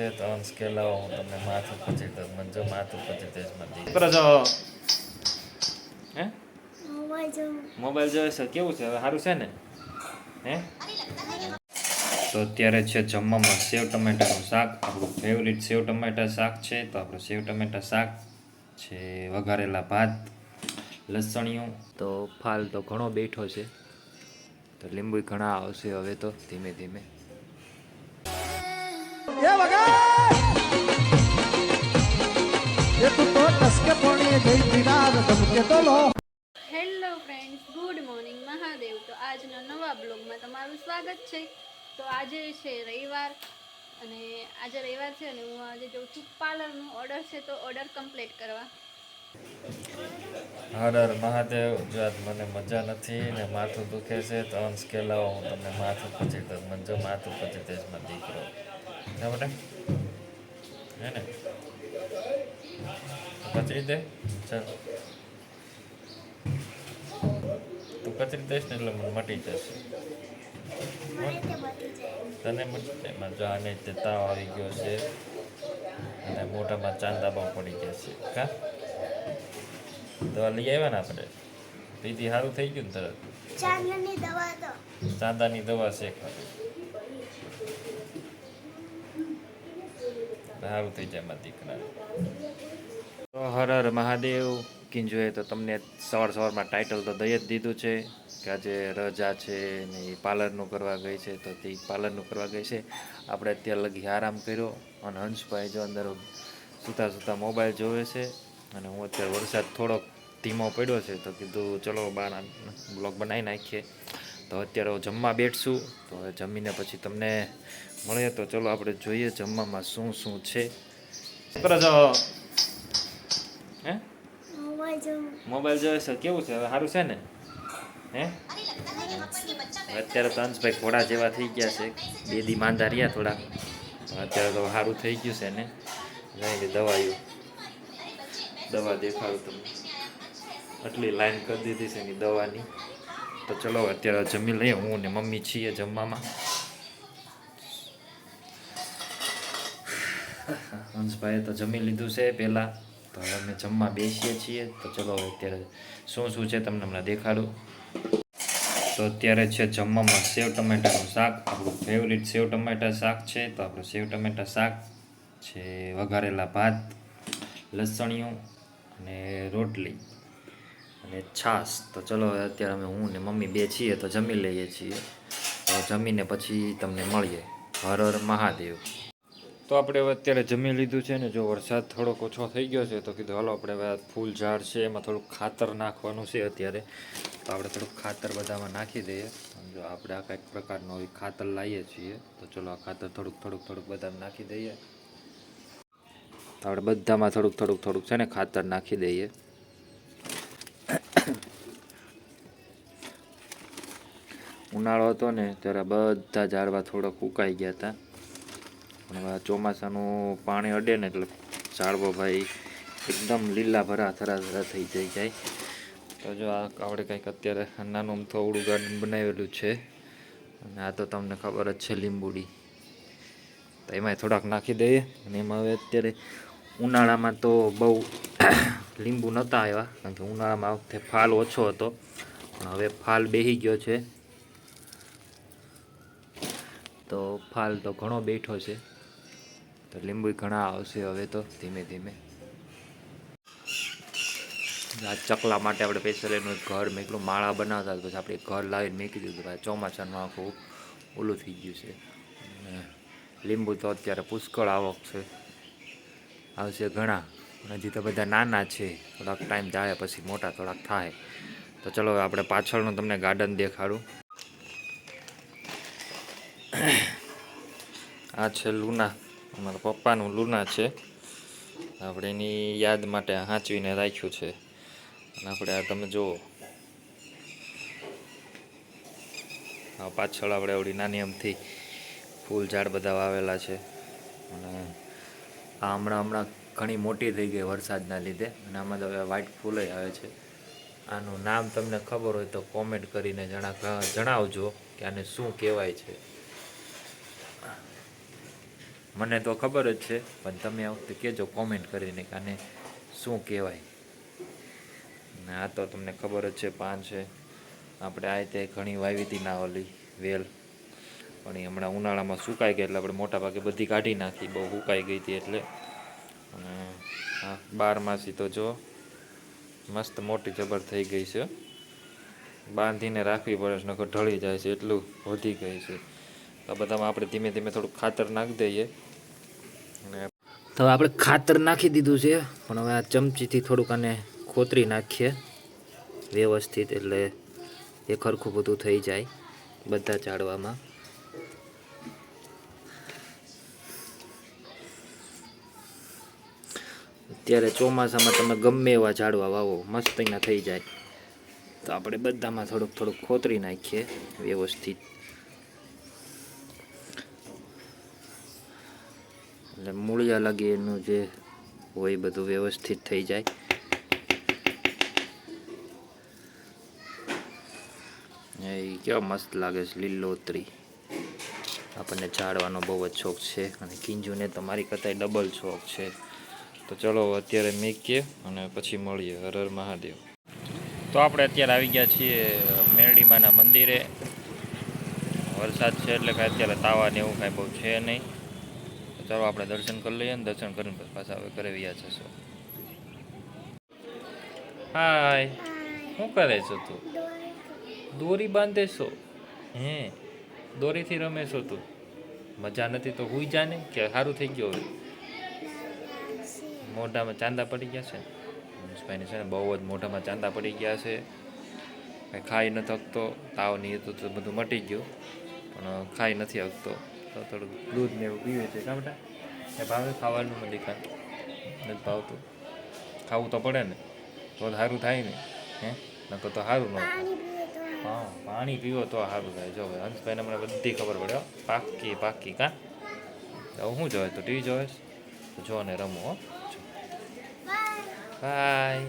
છે ત્રણ સ્કેલાઓ હું તમને માથું પછી દઉં મને જો માથું પછી દઈશ મને જો હે? મોબાઈલ જોવે. છે? કેવું છે? હવે સારું છે ને? હે? તો અત્યારે છે જમવામાં સેવ ટમેટાનું શાક. આપણું ફેવરિટ સેવ ટમેટા શાક છે તો આપણું સેવ ટમેટા શાક છે વઘારેલા ભાત લસણિયું. તો ફાલ તો ઘણો બેઠો છે. તો લીંબુ ઘણા આવશે હવે તો ધીમે ધીમે. Hello friends good morning Mahadev. તો આજના નવા બ્લોગમાં તમારું સ્વાગત છે. તો આજે છે રવિવાર અને આજે રવિવાર છે અને હું આજે જઉં છું પાર્લરનું ઓર્ડર છે તો ઓર્ડર કમ્પ્લીટ કરવા. હર હર મહાદેવ જો આજ મને મજા નથી ને માથું દુખે છે તો અંશ કે લાવો હું તમને માથું પછી મને જો માથું પછી દઈશ દીકરો. હે હે ને? કચરી દે ચાલ તું કચરી દઈશ ને એટલે મને મટી જશે તને મટી જાય એમાં જો આને તે તાવ આવી ગયો છે અને મોઢામાં ચાંદા બહુ પડી ગયા છે કા દવા લઈ આવ્યા ને આપણે પીધી સારું થઈ ગયું ને તરત ચાંદની દવા તો ચાંદાની દવા છે ખાલી સારું થઈ જાય મારા દીકરા તો હર હર મહાદેવ, કિંજોએ તો તમને સવાર સવારમાં ટાઇટલ તો દઈ જ દીધું છે કે આજે રજા છે ને એ પાર્લરનું કરવા ગઈ છે, તો તે પાર્લરનું કરવા ગઈ છે. આપણે અત્યારે લગી આરામ કર્યો અને હંસભાઈ જો અંદર સૂતા સૂતા મોબાઈલ જોવે છે અને હું અત્યારે વરસાદ થોડોક ધીમો પડ્યો છે, તો કીધું ચલો બાર બ્લોગ બનાવી નાખીએ. તો અત્યારે હું જમવા બેઠશું તો જમીને પછી તમને મળીએ તો ચલો આપણે જોઈએ જમવામાં શું શું છે. હે? મોબાઈલ જો મોબાઈલ જોવે છે? કેવું છે? હવે સારું છે ને? હે? અત્યારે તો અંશભાઈ ઘોડા જેવા થઈ ગયા છે. બે દી માંદા રહ્યા થોડા. અત્યારે તો સારું થઈ ગયું છે ને? નહીં દવાઈઓ. દવા દેખાડું તમને. આટલી લાઈન કરી દીધી છે એની દવાની. તો ચલો અત્યારે જમી લઈએ. હું ને મમ્મી છીએ જમવામાં. હંસભાઈએ તો જમી લીધું છે પહેલાં. તો હવે અમે જમવા બેસીએ છીએ. તો ચલો હવે અત્યારે શું શું છે તમને હમણાં દેખાડું. તો અત્યારે છે જમવામાં સેવ ટમેટાનું શાક. આપણું ફેવરિટ સેવ ટમેટા શાક છે. તો આપણું સેવ ટમેટા શાક છે વઘારેલા ભાત, લસણિયું અને રોટલી અને છાશ. તો ચલો અત્યારે અમે હું ને મમ્મી બે છીએ તો જમી લઈએ છીએ. તો જમીને પછી તમને મળીએ. હર હર મહાદેવ. તો આપણે હવે અત્યારે જમી લીધું છે ને, જો વરસાદ થોડોક ઓછો થઈ ગયો છે, તો કીધું હાલો આપણે આ ફૂલ ઝાડ છે, એમાં થોડુંક ખાતર નાખવાનું છે અત્યારે. તો આપણે થોડુંક ખાતર બધામાં નાખી દઈએ. જો આપણે આ કંઈક પ્રકારનો ખાતર લાવીએ છીએ, તો ચલો આ ખાતર થોડુંક થોડુંક થોડુંક બધામાં નાખી દઈએ. તો આપણે બધામાં થોડુંક થોડુંક થોડુંક છે ને, ખાતર નાખી દઈએ. ઉનાળો હતો ને, ત્યારે બધા ઝાડવા થોડાક ઉકાઈ ગયા હતા. પણ ચોમાસાનું પાણી અડે ને એટલે ઝાડવો ભાઈ એકદમ લીલા ભરા થરા થરા થઈ જાય જાય. તો જો આ આપણે કંઈક અત્યારે નાનું થોડું ગાર્ડન બનાવેલું છે. અને આ તો તમને ખબર જ છે લીંબુડી. તો એમાંય થોડાક નાખી દઈએ. અને એમાં હવે અત્યારે ઉનાળામાં તો બહુ લીંબુ નહોતા આવ્યા. કારણ કે ઉનાળામાં આ વખતે ફાલ ઓછો હતો. પણ હવે ફાલ બેસી ગયો છે. તો ફાલ તો ઘણો બેઠો છે. તો લીંબુ ઘણા આવશે હવે તો ધીમે ધીમે. આ ચકલા માટે આપણે સ્પેશિયલ એનું ઘર મેકલું માળા બનાવતા પછી આપણે ઘર લાવીને મૂકી દીધું ભાઈ ચોમાસાનું આખું ઓલું થઈ ગયું છે. લીંબુ તો અત્યારે પુષ્કળ આવક છે. આવશે ઘણા હજી તો બધા નાના છે. થોડાક ટાઈમ જાય પછી મોટા થોડાક થાય. તો ચલો આપણે પાછળનું તમને ગાર્ડન દેખાડું. આ છે લુના. અમારા પપ્પાનું લુના છે. આપણે એની યાદ માટે હાંચવીને રાખ્યું છે. અને આપણે આ તમે જુઓ. પાછળ આપણે આવડી નાની અમથી ફૂલ ઝાડ બધા વાવેલા છે. અને આ હમણાં હમણાં ઘણી મોટી થઈ ગઈ વરસાદના લીધે. અને આમાં તો હવે વ્હાઇટ ફૂલે આવે છે. આનું નામ તમને ખબર હોય તો કોમેન્ટ કરીને જણા જણાવજો કે આને શું કહેવાય છે. મને તો ખબર જ છે, પણ તમે આ કહેજો કોમેન્ટ કરીને કે આને શું કહેવાય. ને આ તો તમને ખબર જ છે, પાન છે. આપણે આ રીતે ઘણી વાવી હતી ના ઓલી વેલ. પણ એ હમણાં ઉનાળામાં સુકાઈ ગઈ એટલે આપણે મોટા ભાગે બધી કાઢી નાખી, બહુ સુકાઈ ગઈ હતી એટલે. અને આ બારમાસી તો જો મસ્ત મોટી જબર થઈ ગઈ છે. બાંધીને રાખવી પડે છે, નકર ઢળી જાય છે, એટલું વધી ગઈ છે. આ બધામાં આપણે ધીમે ધીમે થોડુંક ખાતર નાખી દઈએ. અને તો આપણે ખાતર નાખી દીધું છે, પણ હવે આ ચમચીથી થોડુંક આને ખોતરી નાખીએ. વ્યવસ્થિત એટલે એ ખરખું બધું થઈ જાય બધા ઝાડવામાં અત્યારે ચોમાસામાં તમે ગમે એવા ઝાડવા વાવો, મસ્ત એના થઈ જાય. તો આપણે બધામાં થોડુંક થોડુંક ખોતરી નાખીએ વ્યવસ્થિત. મૂળિયા એનું જે હોય બધું વ્યવસ્થિત થઈ જાય. એ કેવા મસ્ત લાગે છે, લીલોતરી. આપણને ઝાડવાનો બહુ જ શોખ છે અને કિંજુને તો મારી કરતાં ડબલ શોખ છે. તો ચલો અત્યારે મૂકીએ અને પછી મળીએ. હર હર મહાદેવ. તો આપણે અત્યારે આવી ગયા છીએ મેરડીમાના મંદિરે. વરસાદ છે એટલે કાંઈ અત્યારે તાવા ને એવું કાંઈ બહુ છે નહીં. ચાલો આપણે દર્શન કરી લઈએ ને દર્શન કરીને પાછા હવે ઘરે વ્યા જશું. હાય. શું કરે છો તું? દોરી બાંધે છો? હે? દોરીથી રમે છો તું? મજા નથી તો હુઈ જાને કે સારું થઈ ગયું હવે? મોઢામાં ચાંદા પડી ગયા છે. મનસભાઈને છે ને બહુ જ મોઢામાં ચાંદા પડી ગયા છે. કાંઈ ખાઈ નથી થકતો તાવ નહીં તો બધું મટી ગયું. પણ ખાઈ નથી શકતો. તો થોડુંક દૂધ ને એવું પીવે છે. કા બેટા એ ભાવે ખાવાનું મળી ખા નથી ભાવતું. ખાવું તો પડે ને. તો સારું થાય ને. હે? નકર તો સારું ન હા પાણી પીવો તો સારું થાય. જો ભાઈ હંસભાઈને મને બધી ખબર પડે પાકી પાક્કી કાં? તો હું જોવે તો ટીવી જોવે તો જો ને રમો હો. બાય.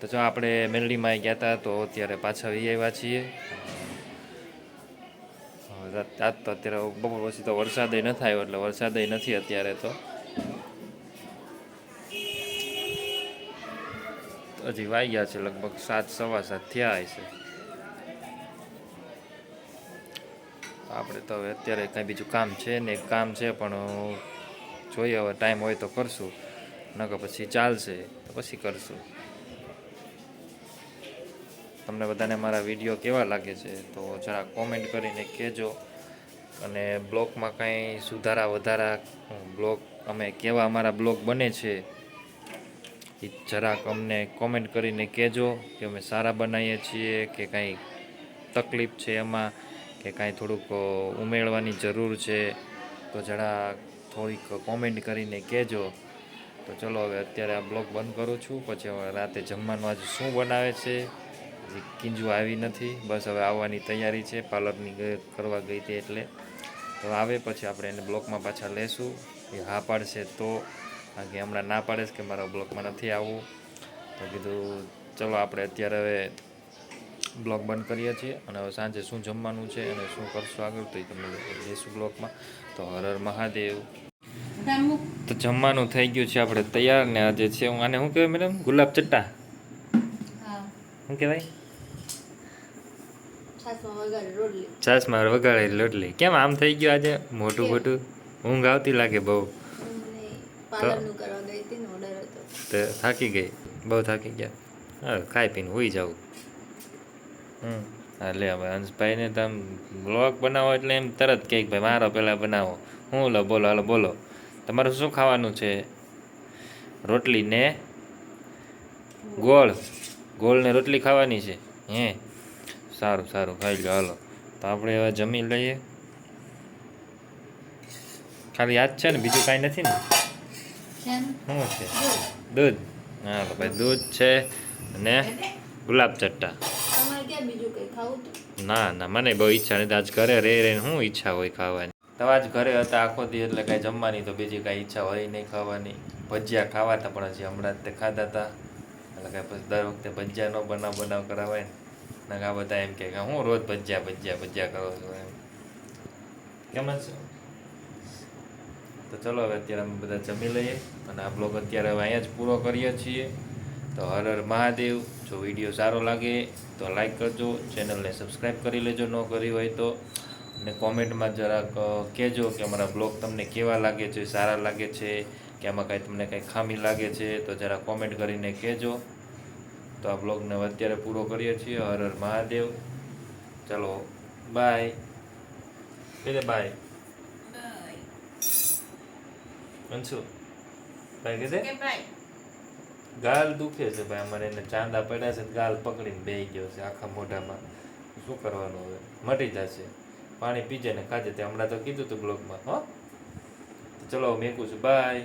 તો જો આપણે મેલડીમાં ગયા હતા તો અત્યારે પાછા વી આવ્યા છીએ. આજ તો અત્યારે બપોર પછી તો વરસાદ ન થાય એટલે વરસાદ નથી અત્યારે તો. હજી વાગ્યા છે લગભગ સાત, સવા સાત થયા હશે. આપણે તો હવે અત્યારે કાંઈ બીજું કામ છે ને કામ છે પણ જોઈએ હવે ટાઈમ હોય તો કરશું. નકર પછી ચાલશે તો પછી કરશું. તમને બધાને મારા વીડિયો કેવા લાગે છે તો જરા કોમેન્ટ કરીને કહેજો. અને બ્લોગમાં કાંઈ સુધારા વધારા બ્લોગ અમે કેવા અમારા બ્લોગ બને છે એ જરાક અમને કોમેન્ટ કરીને કહેજો કે અમે સારા બનાવીએ છીએ કે કાંઈ તકલીફ છે એમાં, કે કાંઈ થોડુંક ઉમેરવાની જરૂર છે. તો જરા થોડીક કોમેન્ટ કરીને કહેજો. તો ચલો હવે અત્યારે આ બ્લોગ બંધ કરું છું. પછી હવે રાતે જમવાનું આજે શું બનાવે છે કિંજુ આવી નથી. બસ હવે આવવાની તૈયારી છે. પાર્લરની કરવા ગઈ હતી એટલે. તો આવે પછી આપણે એને બ્લોકમાં પાછા લેશું. એ હા પાડશે તો કારણ કે હમણાં ના પાડે કે મારા બ્લોકમાં નથી આવવું. તો કીધું ચલો આપણે અત્યારે હવે બ્લોગ બંધ કરીએ છીએ અને હવે સાંજે શું જમવાનું છે અને શું કરશું આગળ તો એ તમે લઈશું બ્લોગમાં તો હર હર મહાદેવ. તો જમવાનું થઈ ગયું છે. આપણે તૈયાર ને આજે છે. હું આને શું કહેવાય મેડમ? ગુલાબ ચટ્ટા. શું કહેવાય? છાસમાં વગાડેલી રોટલી. કેમ આમ થઈ ગયું આજે? મોટું મોટું? ઊંઘ આવતી લાગે બહુ. તો થાકી ગઈ? બહુ થાકી ગયા? હા ખાઈ પીને હોઈ જાવું હમ. હા લે હવે હંસભાઈને તમે બ્લોગ બનાવો એટલે એમ તરત કહે ભાઈ મારો પહેલાં બનાવો. હું લો બોલો હાલો બોલો. તમારે શું ખાવાનું છે? રોટલી ને ગોળ. ગોળ ને રોટલી ખાવાની છે. હે? સારું સારું. ખાઈ લો હાલો. તો આપણે હવે જમી લઈએ. ખાલી યાદ છે ને? બીજું કાંઈ નથી ને? શું છે? દૂધ. હાલો ભાઈ દૂધ છે અને ગુલાબ ચટ્ટા. ના ના મને બહુ ઈચ્છા નથી. આજ ઘરે રે રે શું ઈચ્છા હોય ખાવાની? તો આજ ઘરે હતા આખો દી એટલે કાંઈ જમવાની તો બીજી કાંઈ ઈચ્છા હોય નહીં ખાવાની. ભજીયા ખાવા હતા પણ હજી હમણાં જ તે ખાધા હતા એટલે કાંઈ પછી દર વખતે ભજીયા નો બનાવ બનાવ કરાવાય ને. ને આ બધા એમ કે હું રોજ ભજીયા ભજીયા ભજીયા કરો છો એમ. કેમ જ તો ચલો હવે અત્યારે અમે બધા જમી લઈએ અને આ બ્લોગ અત્યારે હવે અહીંયા જ પૂરો કરીએ છીએ. તો હર હર મહાદેવ. જો વીડિયો સારો લાગે તો લાઈક કરજો ચેનલને સબસ્ક્રાઈબ કરી લેજો, ન કરી હોય તો. અને કોમેન્ટમાં જરાક કહેજો કે અમારા બ્લોગ તમને કેવા લાગે છે, સારા લાગે છે. કે આમાં કાંઈ તમને કાંઈ ખામી લાગે છે તો જરા કોમેન્ટ કરીને કહેજો. તો આ બ્લોગને અત્યારે પૂરો કરીએ છીએ. હર હર મહાદેવ. ચલો બાય કહી બાય અંશુ બાય કીધે? ગાલ દુખે છે ભાઈ અમારે એને ચાંદા પડ્યા છે ગાલ પકડીને બેહી ગયો છે આખા મોઢામાં. શું કરવાનું હવે? મટી જશે. પાણી પીજે ને ખાજે. તે હમણાં તો કીધું તું બ્લોગમાં હો? ચલો મેકું છું બાય